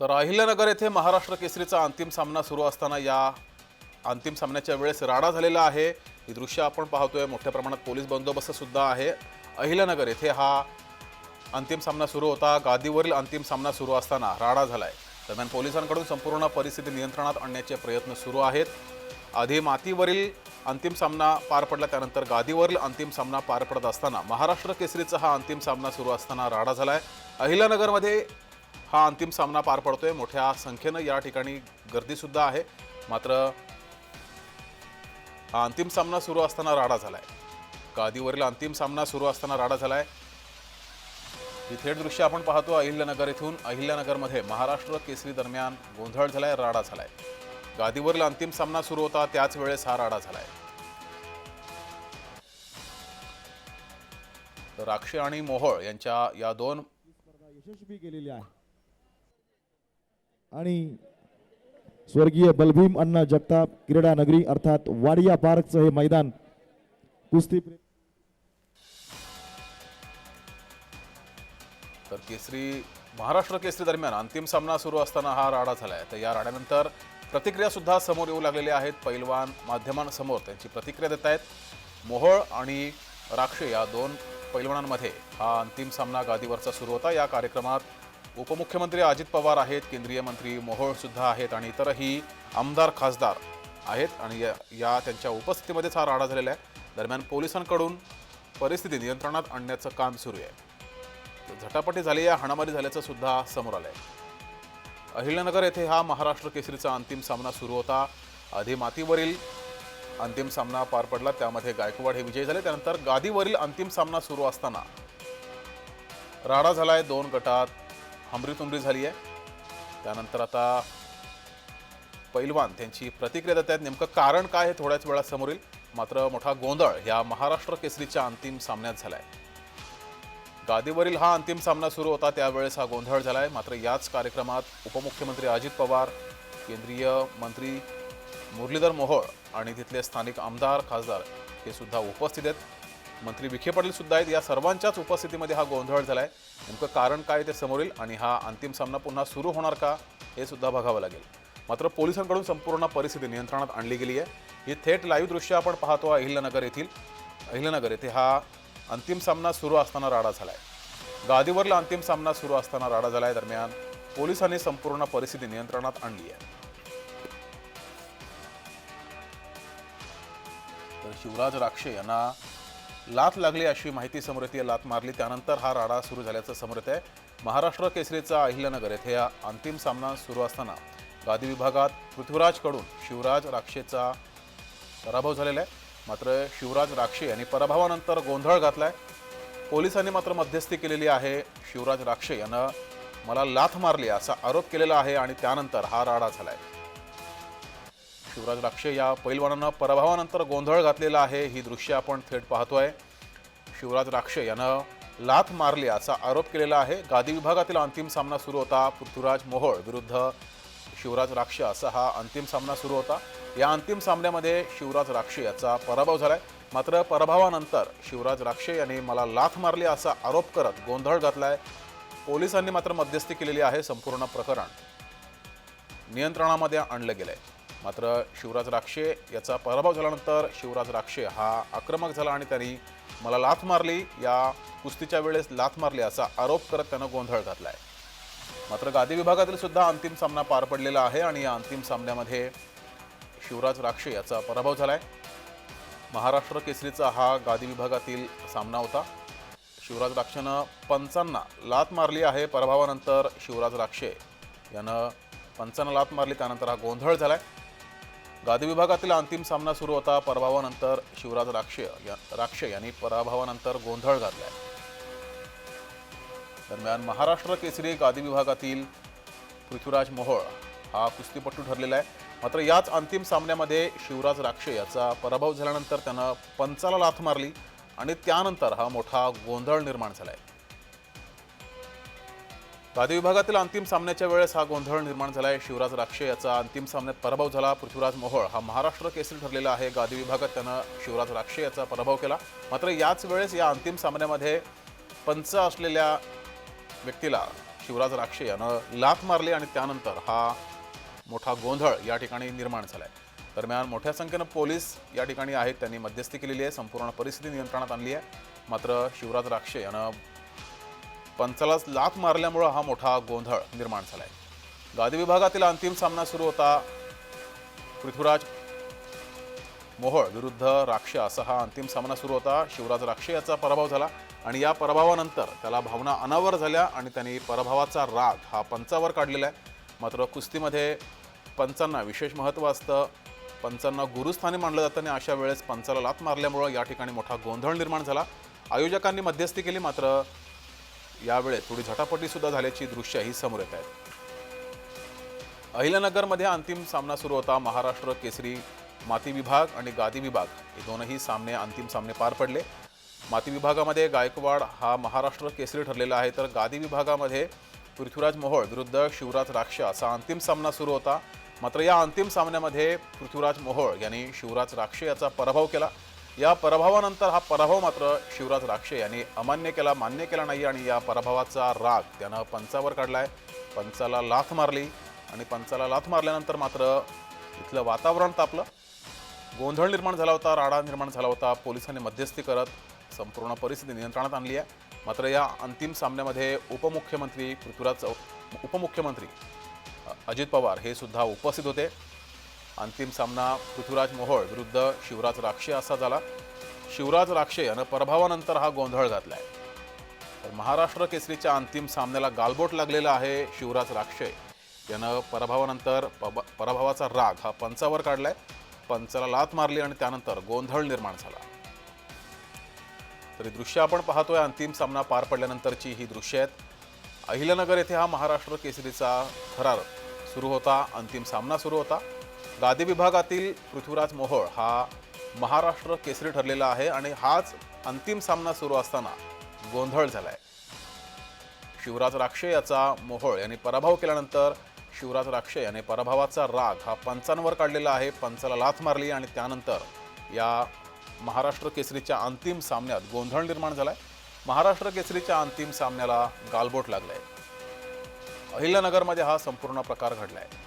तर अहिल्यानगर येथे महाराष्ट्र केसरीचा अंतिम सामना सुरू असताना या अंतिम सामन्याच्या वेळेस राडा झालेला आहे. ही दृश्य आपण पाहतोय. मोठ्या प्रमाणात पोलीस बंदोबस्तसुद्धा आहे. अहिल्यानगर येथे हा अंतिम सामना सुरू होता. गादीवरील अंतिम सामना सुरू असताना राडा झालाय. दरम्यान पोलिसांकडून संपूर्ण परिस्थिती नियंत्रणात आणण्याचे प्रयत्न सुरू आहेत. आधी मातीवरील अंतिम सामना पार पडला त्यानंतर गादीवरील अंतिम सामना पार पडत असताना महाराष्ट्र केसरीचा हा अंतिम सामना सुरू असताना राडा झालाय. अहिल्यानगरमध्ये हा अंतिम सामना पार पडतोय. मोठ्या संख्येनं या ठिकाणी गर्दीसुद्धा आहे. मात्र हा अंतिम सामना सुरू असताना राडा झालाय. कादीवरील अंतिम सामना सुरू असताना राडा झालाय. ही थेट दृश्य आपण पाहतो अहिल्यानगर येथून अहिल्यानगरमध्ये महाराष्ट्र केसरी दरम्यान गोंधळ झालाय राडा झालाय. गादीवरील अंतिम सामना सुरू होता त्याच वेळेस हा राडा झालाय. तर राक्षे आणि मोहोळ यांच्या या दोन यशस्वी केलेली आहे आणि स्वर्गीय बलभीम अण्णा जगताप क्रीडा नगरी अर्थात वाडिया पार्कचं हे मैदान कुस्ती तर केसरी महाराष्ट्र केसरी दरम्यान अंतिम सामना सुरू असताना हा राडा झाला आहे तर या राड्यानंतर प्रतिक्रिया सुद्धा समोर येऊ लागलेल्या आहेत. पैलवान माध्यमांसमोर त्यांची प्रतिक्रिया देत आहेत. मोहळ आणि राक्षे या दोन पैलवानांमध्ये हा अंतिम सामना गादीवरचा सुरू होता. या कार्यक्रमात उपमुख्यमंत्री अजित पवार आहेत केंद्रीय मंत्री मोहोळसुद्धा आहेत आणि इतरही आमदार खासदार आहेत आणि या या त्यांच्या उपस्थितीमध्येच हा राडा झालेला आहे. दरम्यान पोलिसांकडून परिस्थिती नियंत्रणात आणण्याचं काम सुरू आहे. झटापटी झाली या हाणामारी झाल्याचं सुद्धा समोर आलं आहे अहिल्यानगर येथे हा महाराष्ट्र केसरीचा अंतिम सामना सुरू होता. आधी मातीवरील अंतिम सामना पार पडला त्यामध्ये गायकवाड हे विजयी झाले. त्यानंतर गादीवरील अंतिम सामना सुरू असताना राडा झालाय दोन गटात. हमरीतुमरी झाली आहे. त्यानंतर आता पैलवान त्यांची प्रतिक्रिया देत आहेत. नेमकं कारण काय हे थोड्याच वेळात समोर येईल. मात्र मोठा गोंधळ या महाराष्ट्र केसरीच्या अंतिम सामन्यात झालाय. गादीवरील हा अंतिम सामना सुरू होता त्यावेळेस हा गोंधळ झालाय. मात्र याच कार्यक्रमात उपमुख्यमंत्री अजित पवार केंद्रीय मंत्री मुरलीधर मोहोळ आणि तिथले स्थानिक आमदार खासदार हे सुद्धा उपस्थित आहेत. मंत्री विखे पाटील सुद्धा आहेत. या सर्वांच्याच उपस्थितीमध्ये हा गोंधळ झालाय. नेमकं कारण काय ते समोर येईल आणि हा अंतिम सामना पुन्हा सुरू होणार का हे सुद्धा बघावं लागेल. मात्र पोलिसांकडून संपूर्ण परिस्थिती नियंत्रणात आणली गेली आहे. ही थेट लाईव्ह दृश्य आपण पाहतो अहिल्यानगर येथील अहिल्यानगर येथे हा अंतिम सामना सुरू असताना राडा झालाय. गादीवरला अंतिम सामना सुरू असताना राडा झालाय. दरम्यान पोलिसांनी संपूर्ण परिस्थिती नियंत्रणात आणली आहे. तर शिवराज राक्षे यांना लाथ लागली अशी माहिती समोर येते लाथ मारली. त्यानंतर हा राडा सुरू झाल्याचं समोर येत आहे. महाराष्ट्र केसरीचा अहिल्यानगर येथे हा अंतिम सामना सुरू असताना गादी विभागात पृथ्वीराजकडून शिवराज राक्षेचा पराभव झालेला आहे. मात्र शिवराज राक्षे यांनी पराभवानंतर गोंधळ घातला आहे पोलिसांनी मात्र मध्यस्थी केलेली आहे शिवराज राक्षे. यानं मला लाथ मारली असा आरोप केलेला आहे आणि त्यानंतर हा राडा झाला आहे शिवराज राक्षे या पैलवानानं पराभवानंतर गोंधळ घातलेला आहे. ही दृश्य आपण थेट पाहतोय. शिवराज राक्षे यानं लाथ मारली असा आरोप केलेला आहे. गादी विभागातील अंतिम सामना सुरू होता. पृथ्वीराज मोहोळ विरुद्ध शिवराज राक्षे असा हा अंतिम सामना सुरू होता. या अंतिम सामन्यामध्ये शिवराज राक्षे याचा पराभव झालाय. मात्र पराभवानंतर शिवराज राक्षे यांनी मला लाथ मारली असा आरोप करत गोंधळ घातलाय. पोलिसांनी मात्र मध्यस्थी केलेली आहे. संपूर्ण प्रकरण नियंत्रणामध्ये आणलं गेलंय. मात्र शिवराज राक्षे याचा पराभव झाल्यानंतर शिवराज राक्षे हा आक्रमक झाला आणि त्यांनी मला लाथ मारली. या कुस्तीच्या वेळेस लाथ मारली असा आरोप करत त्यानं गोंधळ घातला आहे मात्र गादी विभागातील सुद्धा अंतिम सामना पार पडलेला आहे आणि या अंतिम सामन्यामध्ये शिवराज राक्षे याचा पराभव झाला आहे महाराष्ट्र केसरीचा हा गादी विभागातील सामना होता. शिवराज राक्षेनं पंचांना लात मारली आहे. पराभवानंतर शिवराज राक्षे यानं पंचांना लात मारली. त्यानंतर हा गोंधळ झाला आहे गादी विभागातील अंतिम सामना सुरू होता. पराभवानंतर शिवराज राक्षे या राक्षे यांनी पराभवानंतर गोंधळ घातलाय. दरम्यान महाराष्ट्र केसरी गादी विभागातील पृथ्वीराज मोहोळ हा कुस्तीपटू ठरलेला आहे. मात्र याच अंतिम सामन्यामध्ये शिवराज राक्षे याचा पराभव झाल्यानंतर त्यानं पंचाला लाथ मारली आणि त्यानंतर हा मोठा गोंधळ निर्माण झालाय. गादी विभागातील अंतिम सामन्याच्या वेळेस हा गोंधळ निर्माण झाला आहे शिवराज राक्षे याचा अंतिम सामन्यात पराभव झाला. पृथ्वीराज मोहोळ हा महाराष्ट्र केसरी ठरलेला आहे. गादी विभागात त्यानं शिवराज राक्षे याचा पराभव केला. मात्र याच वेळेस या अंतिम सामन्यामध्ये पंच असलेल्या व्यक्तीला शिवराज राक्षे यानं लाथ मारली आणि त्यानंतर हा मोठा गोंधळ या ठिकाणी निर्माण झाला आहे दरम्यान मोठ्या संख्येनं पोलीस या ठिकाणी आहेत. त्यांनी मध्यस्थी केलेली आहे. संपूर्ण परिस्थिती नियंत्रणात आणली आहे. मात्र शिवराज राक्षे यानं पंचालाच लाथ मारल्यामुळं हा मोठा गोंधळ निर्माण झालाय. गादी विभागातील अंतिम सामना सुरू होता. पृथ्वीराज मोहोळ विरुद्ध राक्षे असा हा अंतिम सामना सुरू होता. शिवराज राक्षे याचा पराभव झाला आणि या पराभवानंतर त्याला भावना अनावर झाल्या आणि त्यांनी पराभवाचा राग हा पंचावर काढलेला आहे. मात्र कुस्तीमध्ये पंचांना विशेष महत्त्व असतं. पंचांना गुरुस्थानी मानलं जातं आणि अशा वेळेस पंचाला लात मारल्यामुळं या ठिकाणी मोठा गोंधळ निर्माण झाला. आयोजकांनी मध्यस्थी केली मात्र यावेळेस थोडी झटापटीसुद्धा झाल्याची दृश्य ही समोर येत आहेत. अहिल्यानगरमध्ये अंतिम सामना सुरू होता. महाराष्ट्र केसरी माती विभाग आणि गादी विभाग हे दोनही सामने अंतिम सामने पार पडले. माती विभागामध्ये गायकवाड हा महाराष्ट्र केसरी ठरलेला आहे. तर गादी विभागामध्ये पृथ्वीराज मोहोळ विरुद्ध शिवराज राक्ष असा अंतिम सामना सुरू होता. मात्र या अंतिम सामन्यामध्ये पृथ्वीराज मोहोळ यांनी शिवराज राक्षे याचा पराभव केला. या पराभवानंतर हा पराभव मात्र शिवराज राक्षे यांनी अमान्य केला मान्य केला नाही आणि या पराभवाचा राग त्यानं पंचावर काढलाय. पंचाला लाथ मारली आणि पंचाला लाथ मारल्यानंतर मात्र इथलं वातावरण तापलं. गोंधळ निर्माण झाला होता राडा निर्माण झाला होता पोलिसांनी मध्यस्थी करत संपूर्ण परिस्थिती नियंत्रणात आणली आहे. मात्र या अंतिम सामन्यामध्ये उपमुख्यमंत्री पृथ्वीराज चौ उपमुख्यमंत्री अजित पवार हे सुद्धा उपस्थित होते. अंतिम सामना पृथ्वीराज मोहोळ विरुद्ध शिवराज राक्षे असा झाला. शिवराज राक्षे यानं पराभवानंतर हा गोंधळ घातलाय. तर महाराष्ट्र केसरीच्या अंतिम सामन्याला गालबोट लागलेला आहे शिवराज राक्षे. यानं पराभवानंतर पराभवाचा राग हा पंचावर काढलाय. पंचाला लात मारली आणि त्यानंतर गोंधळ निर्माण झाला. तरी दृश्य आपण पाहतोय अंतिम सामना पार पडल्यानंतरची ही दृश्य आहेत. अहिल्यानगर येथे हा महाराष्ट्र केसरीचा थरार सुरू होता अंतिम सामना सुरू होता. गादी विभागातील पृथ्वीराज मोहोळ हा महाराष्ट्र केसरी ठरलेला आहे आणि हाच अंतिम सामना सुरू असताना गोंधळ झाला आहे शिवराज राक्षे याचा मोहोळ यांनी पराभव केल्यानंतर शिवराज राक्षे याने पराभवाचा राग हा पंचांवर काढलेला आहे. पंचाला लाथ मारली आणि त्यानंतर या महाराष्ट्र केसरीच्या अंतिम सामन्यात गोंधळ निर्माण झाला आहे महाराष्ट्र केसरीच्या अंतिम सामन्याला गालबोट लागलाय. अहिल्यानगरमध्ये हा संपूर्ण प्रकार घडला आहे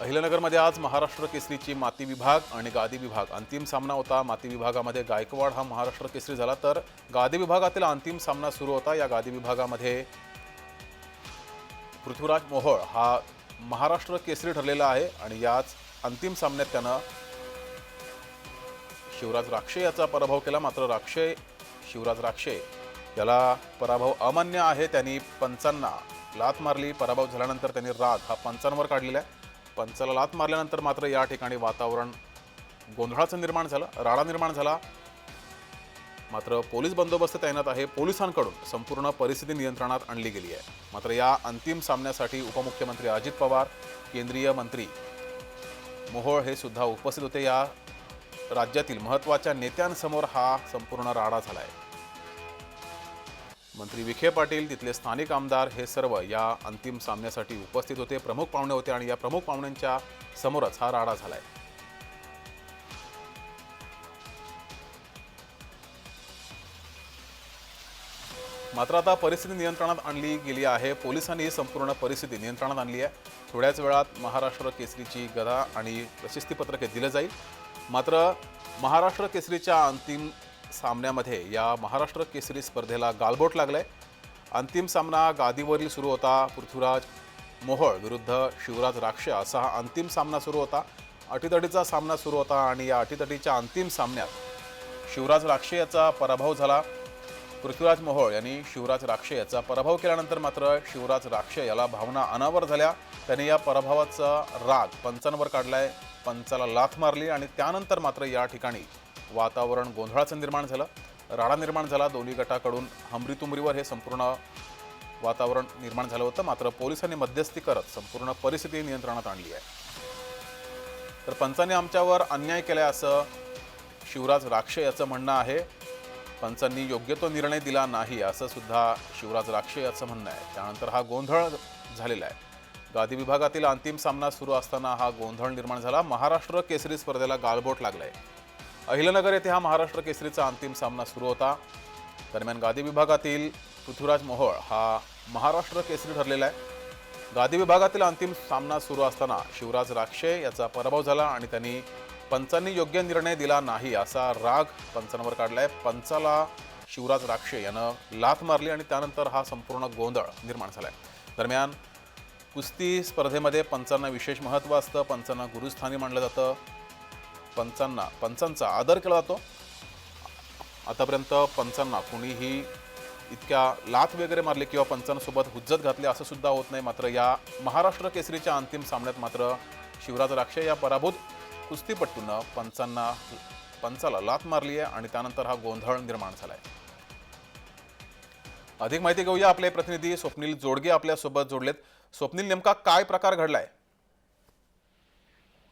अहिल्यानगरमध्ये आज महाराष्ट्र केसरीची माती विभाग आणि गादी विभाग. अंतिम सामना होता. माती विभागामध्ये गायकवाड हा महाराष्ट्र केसरी झाला तर गादी विभागातील अंतिम सामना सुरू होता. या गादी विभागामध्ये पृथ्वीराज मोहोळ हा महाराष्ट्र केसरी ठरलेला आहे आणि याच अंतिम सामन्यात त्यानं शिवराज राक्षे याचा पराभव केला. मात्र राक्षे शिवराज राक्षे याला पराभव अमान्य आहे. त्यांनी पंचांना लात मारली. पराभव झाल्यानंतर त्यांनी राग हा पंचांवर काढलेला आहे. पंचाला लात मारल्यानंतर मात्र या ठिकाणी वातावरण गोंधळाचं निर्माण झालं राडा निर्माण झाला. मात्र पोलीस बंदोबस्त तैनात आहे पोलिसांकडून संपूर्ण परिस्थिती नियंत्रणात आणली गेली आहे. मात्र या अंतिम सामन्यासाठी उपमुख्यमंत्री अजित पवार केंद्रीय मंत्री मोहोळ हे सुद्धा उपस्थित होते. या राज्यातील महत्त्वाच्या नेत्यांसमोर हा संपूर्ण राडा झाला आहे मंत्री विखे पाटील तिथले स्थानिक आमदार हे सर्व या अंतिम सामन्यासाठी उपस्थित होते. प्रमुख पाहुणे होते आणि या प्रमुख पाहुण्यांच्या समोरच हा राडा झालाय. मात्र आता परिस्थिती नियंत्रणात आणली गेली आहे. पोलिसांनी ही संपूर्ण परिस्थिती नियंत्रणात आणली आहे. थोड्याच वेळात महाराष्ट्र केसरीची गदा आणि प्रशस्तीपत्रके दिलं जाईल. मात्र महाराष्ट्र केसरीच्या अंतिम सामन्यामध्ये या महाराष्ट्र केसरी स्पर्धेला गालबोट लागलाय. अंतिम सामना गादीवरील सुरू होता. पृथ्वीराज मोहोळ विरुद्ध शिवराज राक्षे असा हा अंतिम सामना सुरू होता. अटीतटीचा सामना सुरू होता आणि या अटीतटीच्या अंतिम सामन्यात शिवराज राक्षे याचा पराभव झाला. पृथ्वीराज मोहोळ यांनी शिवराज राक्षे याचा पराभव केल्यानंतर मात्र शिवराज राक्षे याला भावना अनावर झाल्या. त्याने या पराभवाचा राग पंचांवर काढलाय. पंचाला लाथ मारली आणि त्यानंतर मात्र या ठिकाणी वातावरण गोंधळाचं निर्माण झालं. राडा निर्माण झाला. दोन्ही गटाकडून हमरीतुमरीवर हे संपूर्ण वातावरण निर्माण झालं होतं. मात्र पोलिसांनी मध्यस्थी करत संपूर्ण परिस्थिती नियंत्रणात आणली आहे. तर पंचांनी आमच्यावर अन्याय केलाय असं शिवराज राक्षे याचं म्हणणं आहे. पंचांनी योग्य तो निर्णय दिला नाही असं सुद्धा शिवराज राक्षे याचं म्हणणं आहे. त्यानंतर हा गोंधळ झालेला आहे. गादी विभागातील अंतिम सामना सुरू असताना हा गोंधळ निर्माण झाला. महाराष्ट्र केसरी स्पर्धेला गालबोट लागलाय. अहिलनगर येथे हा महाराष्ट्र केसरीचा अंतिम सामना सुरू होता. दरम्यान गादी विभागातील पृथ्वीराज मोहोळ हा महाराष्ट्र केसरी ठरलेला आहे. गादी विभागातील अंतिम सामना सुरू असताना शिवराज राक्षे याचा पराभव झाला आणि त्यांनी पंचांनी योग्य निर्णय दिला नाही असा राग पंचांवर काढलाय. पंचाला शिवराज राक्षे यानं लाथ मारली आणि त्यानंतर हा संपूर्ण गोंधळ निर्माण झाला आहे दरम्यान कुस्ती स्पर्धेमध्ये पंचांना विशेष महत्त्व असतं. पंचांना गुरुस्थानी मानलं जातं. पंचांना पंचांचा आदर केला जातो. आतापर्यंत पंचांना कुणीही इतक्या लाथ वगैरे मारले किंवा पंचांसोबत हुज्जत घातली असं सुद्धा होत नाही. मात्र या महाराष्ट्र केसरीच्या अंतिम सामन्यात मात्र शिवराज राक्षे या पराभूत कुस्तीपट्टूनं पंचांना पंचाला लाथ मारली आहे आणि त्यानंतर हा गोंधळ निर्माण झाला आहे अधिक माहिती घेऊया आपले प्रतिनिधी स्वप्नील जोडगे आपल्यासोबत जोडलेत. स्वप्नील नेमका काय प्रकार घडलाय?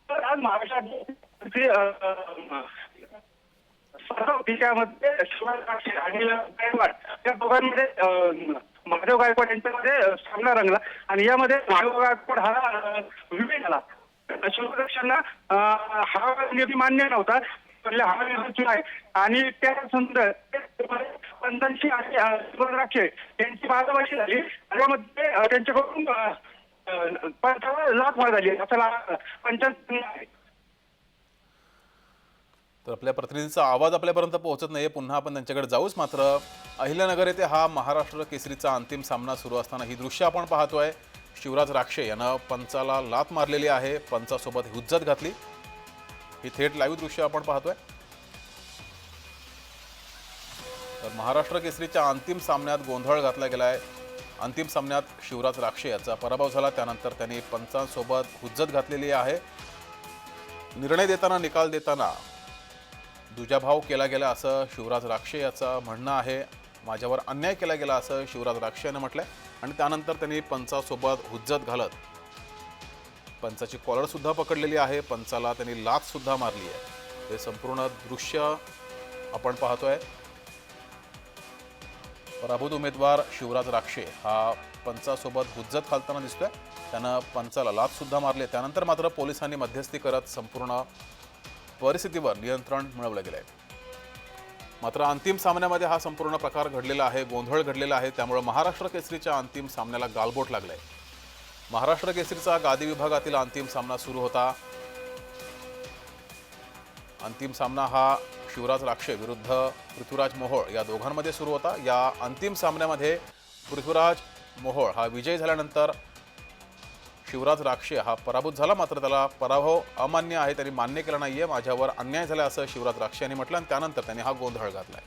तर आज विषयामध्ये शिवाजी आणि गायकवाड या दोघांमध्ये महादेव गायकवाड यांच्यामध्ये सामना रंगला आणि यामध्ये महादेव गायकवाड हा अ, झाला. शिवरक्षांना हा निधी मान्य नव्हता हा निर्णय आहे. आणि त्या संदर्भात पंचांशी आणि अ, यांची बाजाबाजी झाली. त्यामध्ये त्यांच्याकडून अ, पंचावर लाच मार झाली. असं ला- आहे. तर आपल्या प्रतिनिधीचा आवाज आपल्यापर्यंत पोहोचत नाही पुन्हा आपण त्यांच्याकडे जाऊच मात्र. अहिल्यानगर येथे हा महाराष्ट्र केसरीचा अंतिम सामना सुरू असताना ही दृश्य आपण पाहतोय. शिवराज राक्षे यानं पंचाला लात मारलेली आहे. पंचासोबत हुज्जत घातली. ही थेट लाईव्ह दृश्य आपण पाहतोय. तर महाराष्ट्र केसरीच्या अंतिम सामन्यात गोंधळ घातला गेला आहे अंतिम सामन्यात शिवराज राक्षे याचा पराभव झाला. त्यानंतर त्यांनी पंचांसोबत हुज्जत घातलेली आहे. निर्णय देताना निकाल देताना दुजाभाव केला गेला असं शिवराज राक्षे याचं म्हणणं आहे. माझ्यावर अन्याय केला गेला असं शिवराज राक्षे यानं आहे आणि त्यानंतर त्यांनी पंचासोबत हुज्जत घालत पंचाची कॉलरसुद्धा पकडलेली आहे. पंचाला त्यांनी लाचसुद्धा मारली आहे. हे संपूर्ण दृश्य आपण पाहतोय. पराभूत उमेदवार शिवराज राक्षे हा पंचासोबत हुज्जत घालताना दिसतोय. त्यानं पंचाला लाचसुद्धा मारले मारली त्यानंतर मात्र पोलिसांनी मध्यस्थी करत संपूर्ण परिस्थितीवर नियंत्रण मिळवलं गेलंय. मात्र अंतिम सामन्यामध्ये हा संपूर्ण प्रकार घडलेला आहे गोंधळ घडलेला आहे त्यामुळे महाराष्ट्र केसरीच्या अंतिम सामन्याला गालबोट लागलाय. महाराष्ट्र केसरीचा गादी विभागातील अंतिम सामना सुरू होता. अंतिम सामना हा शिवराज राक्षे विरुद्ध पृथ्वीराज मोहोळ या दोघांमध्ये सुरू होता. या अंतिम सामन्यामध्ये पृथ्वीराज मोहोळ हा विजय झाल्यानंतर शिवराज राक्षे हा पराभूत झाला मात्र त्याला पराभव अमान्य आहे त्यांनी मान्य केला नाहीये माझ्यावर अन्याय झाला असं शिवराज राक्षे यांनी म्हटलं आणि त्यानंतर त्यांनी हा गोंधळ घातलाय